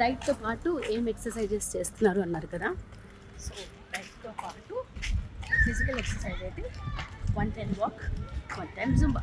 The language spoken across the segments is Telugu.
డైట్తో పాటు ఏం ఎక్సర్సైజెస్ చేస్తున్నారు అన్నారు కదా. సో డైట్తో పాటు ఫిజికల్ ఎక్సర్సైజ్ అయితే one time walk one time Zumba.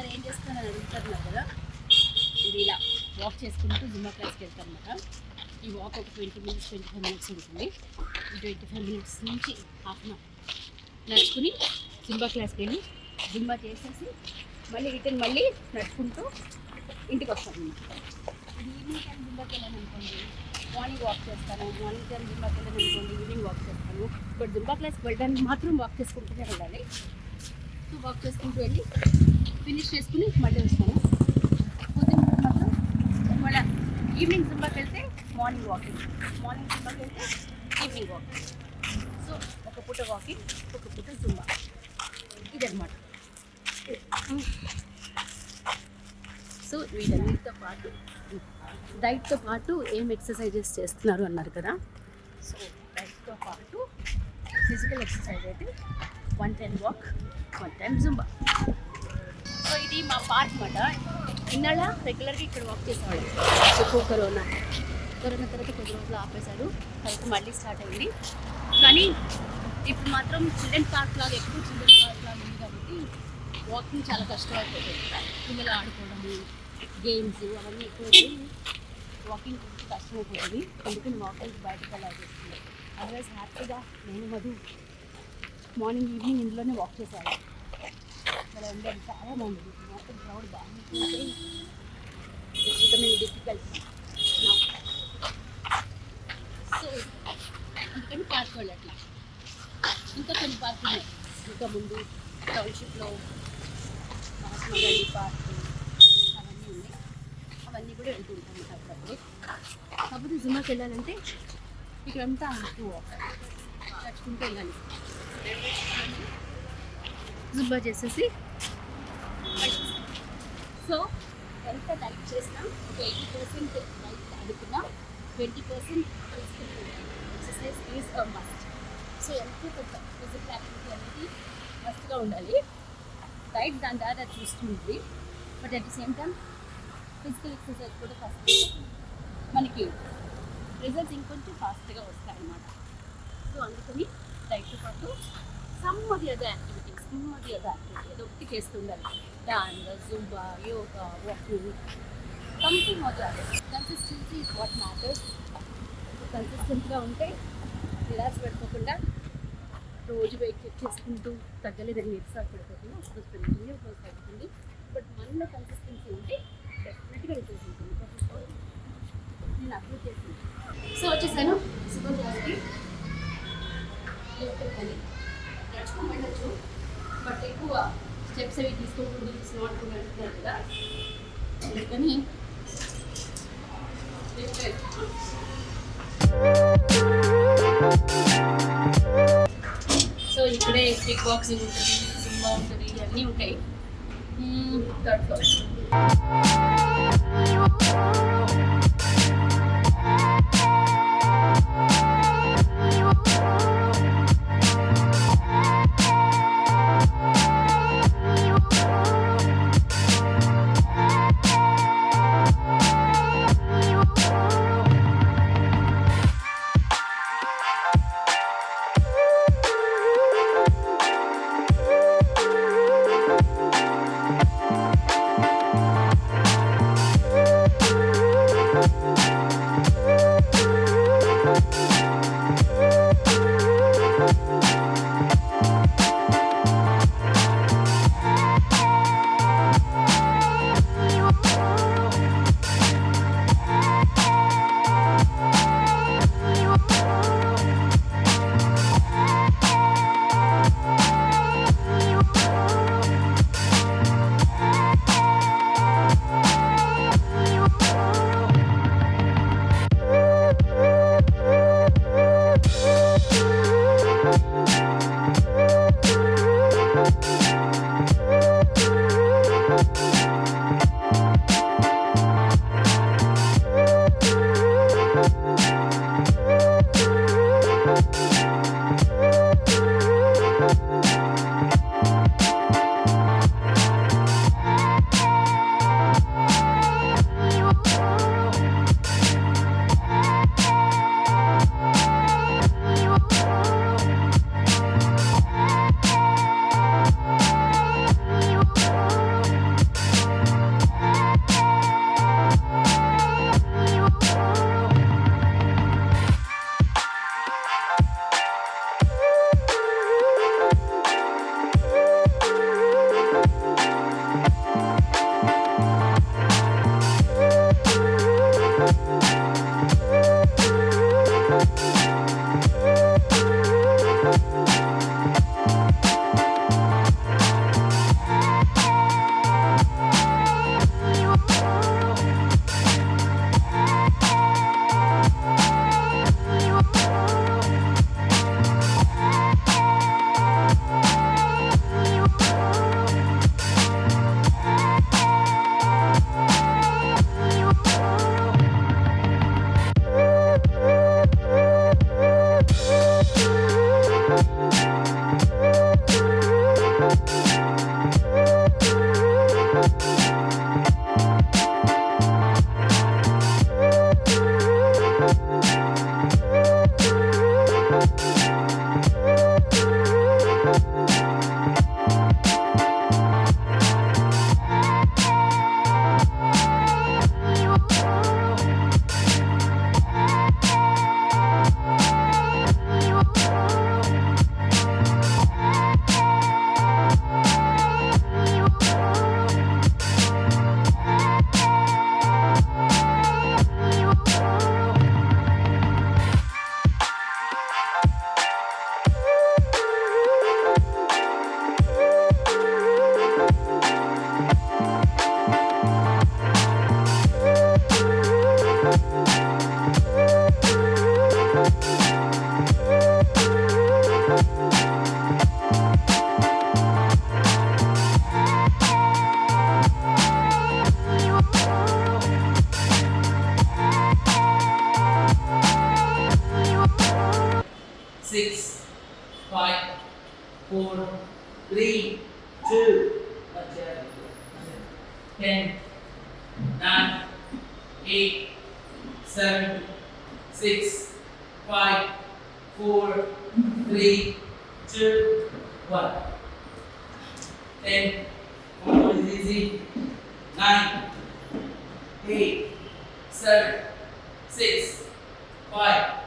చేస్తున్నారు ఏం చేస్తున్నారు అడుగుతున్నారు కదా ఇది ఇలా వాక్ చేసుకుంటూ జుమ్మా క్లాస్కి వెళ్తాం అనమాట ఈ వాక్ ఒక twenty minutes twenty five minutes ఉంటుంది. ఈ ట్వంటీ ఫైవ్ మినిట్స్ నుంచి హాఫ్ అన్ అవర్ నడుచుకుని జుంబా క్లాస్కి వెళ్ళి జుంబా చేసేసి మళ్ళీ రిటర్న్ మళ్ళీ నడుచుకుంటూ ఇంటికి వస్తాను ఇది ఈవినింగ్ టైం జుంబాకి వెళ్ళాను అనుకోండి. మార్నింగ్ వాక్ చేస్తాను. మార్నింగ్ టైం జుంబాకి వెళ్ళాను అనుకోండి ఈవినింగ్ వాక్ చేస్తాను. బట్ జుంబా క్లాస్కి వెళ్ళడానికి మాత్రం వాక్ చేసుకుంటూనే వెళ్ళాలి సో వాక్ చేసుకుంటూ వెళ్ళి ఫినిష్ చేసుకుని మళ్ళీ వస్తాను. పొద్దున్న మాత్రం మళ్ళీ ఈవినింగ్ జుంబాకి వెళ్తే మార్నింగ్ వాకింగ్ మార్నింగ్ జుంబాకి వెళ్తే ఈవినింగ్ వాకింగ్ సో ఒక పూట వాకింగ్ ఒక పూట జుంబా ఇదన్నమాట. సో వీటన్నిటితో పాటు డైట్తో పాటు ఏం ఎక్సర్సైజెస్ చేస్తున్నారు అన్నారు కదా? సో డైట్తో పాటు ఫిజికల్ ఎక్సర్సైజ్ అయితే one time walk one time Zumba so ఇది మా పార్క్ మాట ఇన్నాళ్ళ రెగ్యులర్గా ఇక్కడ వాక్ చేసేవాళ్ళు ఎక్కువ కరోనా. కరోనా తర్వాత కొద్ది రోజులు ఆపేశారు. తర్వాత మళ్ళీ స్టార్ట్ అయింది. కానీ ఇప్పుడు మాత్రం చిల్డ్రన్ పార్క్ లాగా ఎక్కువ చిల్డ్రన్ పార్క్ లాగా ఉంది కాబట్టి వాకింగ్ చాలా కష్టం అయిపోతుంది పిల్లలు ఆడుకోవడము గేమ్స్ అవన్నీ ఎక్కువ వాకింగ్ కొంచెం కష్టం అయిపోతుంది అందుకని వాకింగ్ బయటకు వెళ్ళాల్సి వస్తుంది అదర్వైజ్ హ్యాపీగా నేను మధు మార్నింగ్ ఈవినింగ్ ఇంట్లోనే వాక్ చేశాను మరి ఉండేది చాలా సో పార్క్ ఇంకా కొన్ని పార్క్ ఉన్నాయి ఇంకా ముందు టౌన్షిప్లో మహాత్మా గాంధీ పార్క్ అవన్నీ ఉన్నాయి అవన్నీ కూడా వెళ్తూ ఉంటాం అప్పుడప్పుడు కాకపోతే జుమ్మాకి వెళ్ళాలంటే ఇక్కడంతా ఎక్కువ నడుచుకుంటూ వెళ్ళాలి జుబ్బా చేసేసి. సో ఎంత డైట్ చేసినా? ఒక ఎయిటీ పర్సెంట్ డైట్ అడుగుతున్నా twenty percent exercise is must. So ఎంతో కొంత ఫిజికల్ యాక్టివిటీ అనేది మస్ట్గా ఉండాలి. డైట్ దాని ద్వారా చూస్తుంది. But at the same time physical exercise కూడా ఫస్ట్ మనకి రిజల్ట్స్ ఇంకొంచెం ఫాస్ట్గా వస్తాయన్నమాట. సో అందుకని డైట్తో పాటు సమ్ ఆఫ్ ది అదర్ ఉన్నది కదా ఏదో ఒకటి చేస్తుండాలి dance Zumba yoga walking something of consistency is what matters కన్సిస్టెంట్గా ఉంటే నిరాశ పెట్టుకోకుండా రోజు వెయిట్ చెక్ చేసుకుంటూ తగ్గలేదని నిరుసాహ పడిపోకుండా ఒక రోజు పెరుగుతుంది ఒక తగ్గుతుంది బట్ మనలో కన్సిస్టెన్సీ ఉంటే డెఫినెట్గా రిజల్ట్ ఉంటుంది. నేను అప్లోడ్ చేసింది సో వచ్చేసాను. సూపర్ క్లాస్కి కానీ నడుచుకుని వెళ్ళచ్చు బట్ ఎక్కువ స్టెప్స్ అవి తీసుకోకూడదు ఇట్స్ నాట్ గుడ్ అంటున్నారు కదా. అందుకని సో ఇక్కడే కిక్ బాక్సింగ్ ఉంటుంది సినిమా ఉంటుంది అన్నీ ఉంటాయి. Hmm, third floor you Nine, eight, seven, six, five,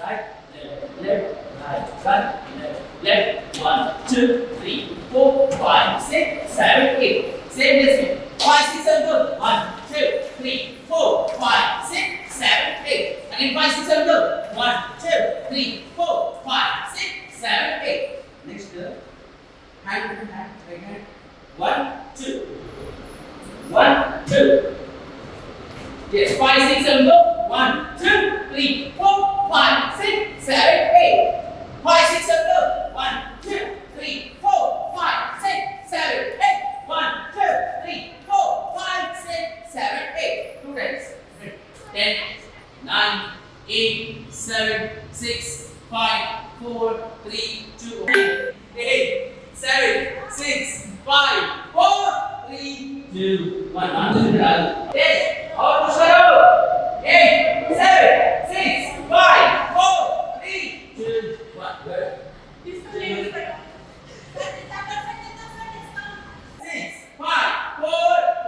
right, left, left, right, right, left, left. One, two, three, four, five, six, seven, eight. Same distance. Five, six, seven, go. One, two, three, four, five, six, seven, eight. Again, five, six. One, two, three, four, five, six, seven, eight. Next, uh, hand, hand, hand, right hand. One, two. One, two. Yes, 5, 6, 7, go. 1, 2, go. 1, 2,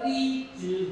一之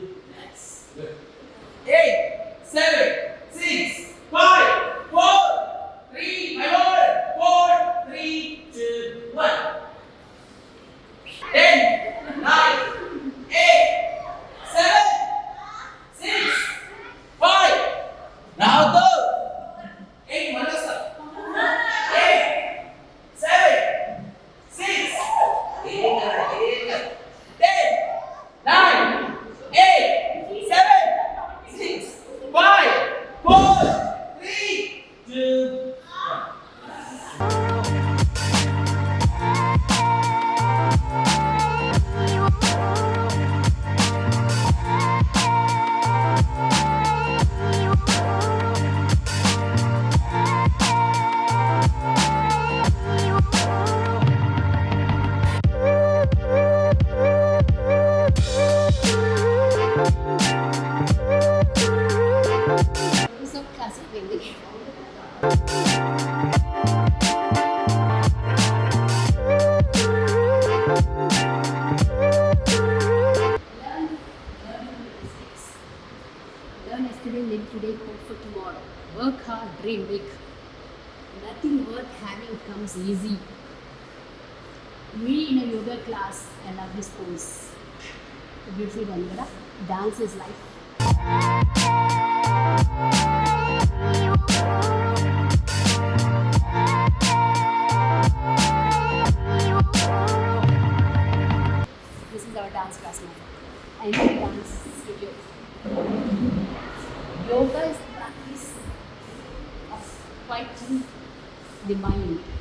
easy. Me in a yoga class, I love this pose. Beautiful one, కదా? Uh, dance is life. This is our dance class now. And we dance studio. Yoga is the practice of quieting the mind.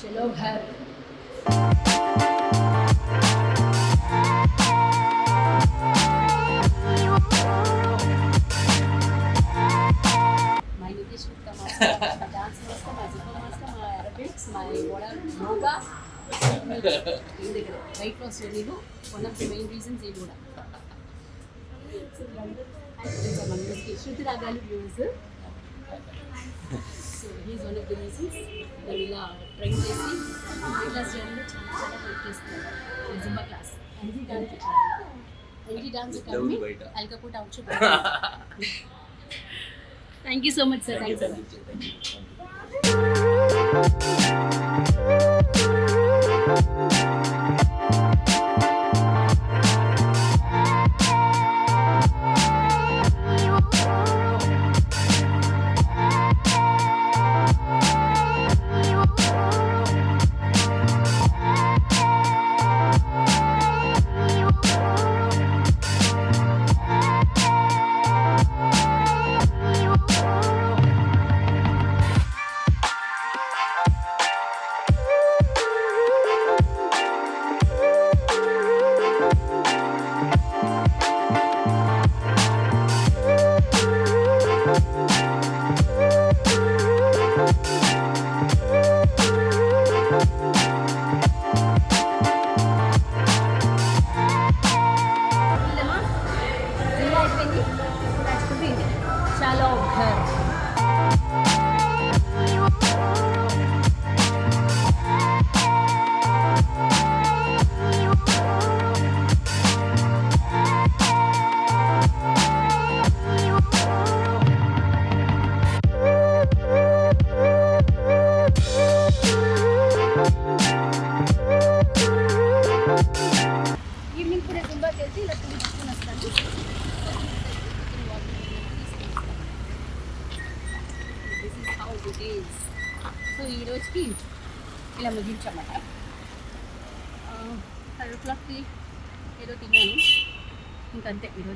చలో దగ్గర వెయిట్ లాస్ జర్నీలో one of the main reasons ఇది కూడా మన Shruti Ragalu views so he's one of the reasons నేను ఇలా ట్రైన్ చేసి వెయిట్ లాస్ జర్నీలో చాలా చాలా హెల్ప్ చేస్తున్నాను Zumba class NG dance NG dance academy Alkapur township thank you so much sir thanks sir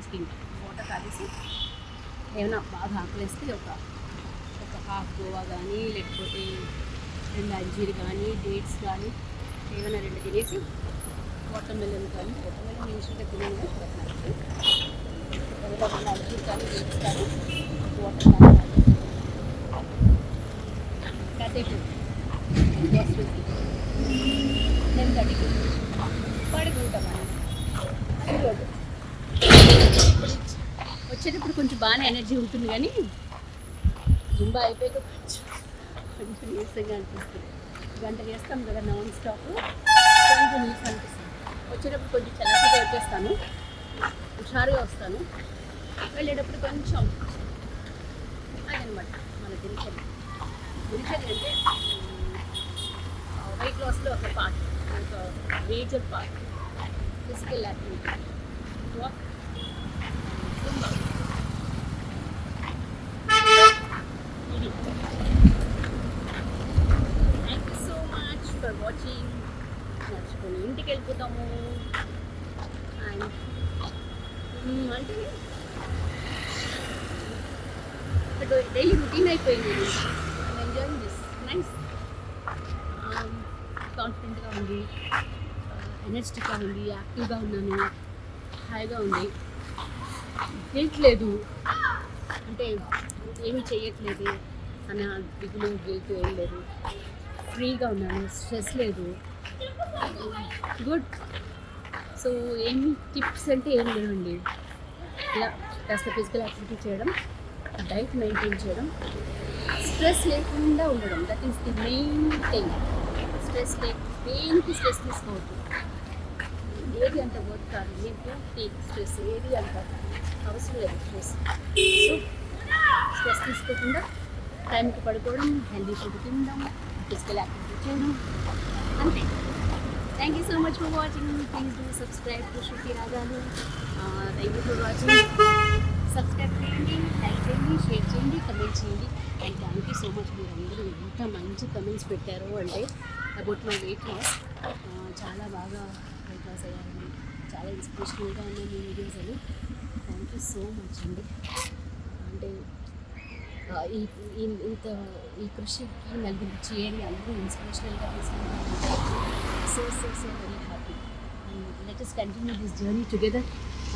ఇంకంతే ఈ రోజుకి ఇంకా వాటర్ తాగేసి ఏమైనా బాగా ఆకలిస్తే ఒక ఒక హాఫ్ గోవా కానీ లేకపోతే రెండు అంజీర్ కానీ డేట్స్ కానీ ఏమైనా రెండు తినేసి వాటర్ మెలన్ కానీ వాటర్ మెలన్ యూజువల్గా తిన్నాను ఏమైనా రెండు అంజీర్ కానీ డేట్స్ కానీ వాటర్ కానీ కాసేపు గ్యాస్ పెట్టి టెన్ థర్టీకి వచ్చేటప్పుడు కొంచెం బాగానే ఎనర్జీ ఉంటుంది కానీ జుంబా అయిపోయాక కొంచెం కొంచెం నీరసంగా అనిపిస్తుంది. గంట చేస్తాం కదా నాన్ స్టాప్ కొంచెం నీరసం అనిపిస్తుంది. వచ్చేటప్పుడు కొంచెం చల్లగా వచ్చేస్తాను. హుషారుగా వస్తాను. వెళ్ళేటప్పుడు కొంచెం అదనమాట మన దినచర్య దినచర్య అంటే వెయిట్ లాస్లో ఒక పార్ట్ ఒక major part physical activity walk thank you so much for watching నడుచుకొని ఇంటికి వెళ్ళిపోతాము. అండ్ అంటే డైలీ రొటీన్ అయిపోయింది. ఎంజాయింగ్ దిస్ నైస్ కాన్ఫిడెంట్గా ఉంది ఎనర్జెటిక్గా ఉంది యాక్టివ్గా ఉన్నాను. హాయిగా ఉంది గిల్ట్ లేదు. అంటే ఏమీ చేయట్లేదు అన్న దిగులు గిల్ట్ ఏం లేదు. ఫ్రీగా ఉన్నాను స్ట్రెస్ లేదు. గుడ్. సో ఏమి టిప్స్ అంటే ఏం లేవండి. ఇలా కాస్త ఫిజికల్ యాక్టివిటీ చేయడం డైట్ మెయింటైన్ చేయడం స్ట్రెస్ లేకుండా ఉండడం that is the main thing. Stress లేక దేనికి స్ట్రెస్ తీసుకోవద్దు. ఏది అంత వర్క్ కాదు? మీకు టేక్ స్ట్రెస్. ఏది అంత అవసరం లేదు స్ట్రెస్. స్ట్రెస్ తీసుకోకుండా టైంకి పడుకోవడం హెల్దీ ఫుడ్ తినడం ఫిజికల్ యాక్టివిటీ చేయడం అంతే. Thank you so much for watching please do subscribe to Shruti Ragalu thank you for watching subscribe చేయండి లైక్ చేయండి షేర్ చేయండి కమెంట్ చేయండి. And thank you so much మీరు అందరూ ఎంత మంచి కమెంట్స్ పెట్టారు అంటే అబౌట్ మై వెయిట్ లాస్ చాలా బాగా వీడియోస్ లాస్ చాలా ఇన్స్పిరేషనల్గా ఉన్నాయి మీ వీడియోస్ అని థ్యాంక్ యూ సో మచ్ అండి. అంటే ఈ ఇంత ఈ కృషికి నలుగురు చేరి అందరూ ఇన్స్పిరేషనల్గా తీసుకుంటారు so so so very happy let is continue this journey together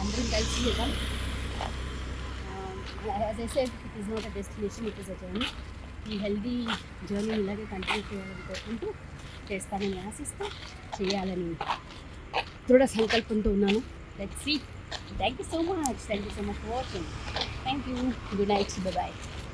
అందరం కలిసి చేద్దాం as I said it is not a destination it is a journey ఈ హెల్దీ జర్నీ ఇలాగే కంటిన్యూ చేయాలని కోరుకుంటూ చేస్తానని ఆశిస్తూ చేయాలని దృఢ సంకల్పంతో ఉన్నాను. Let see thank you so much thank you so much for watching thank you good night bye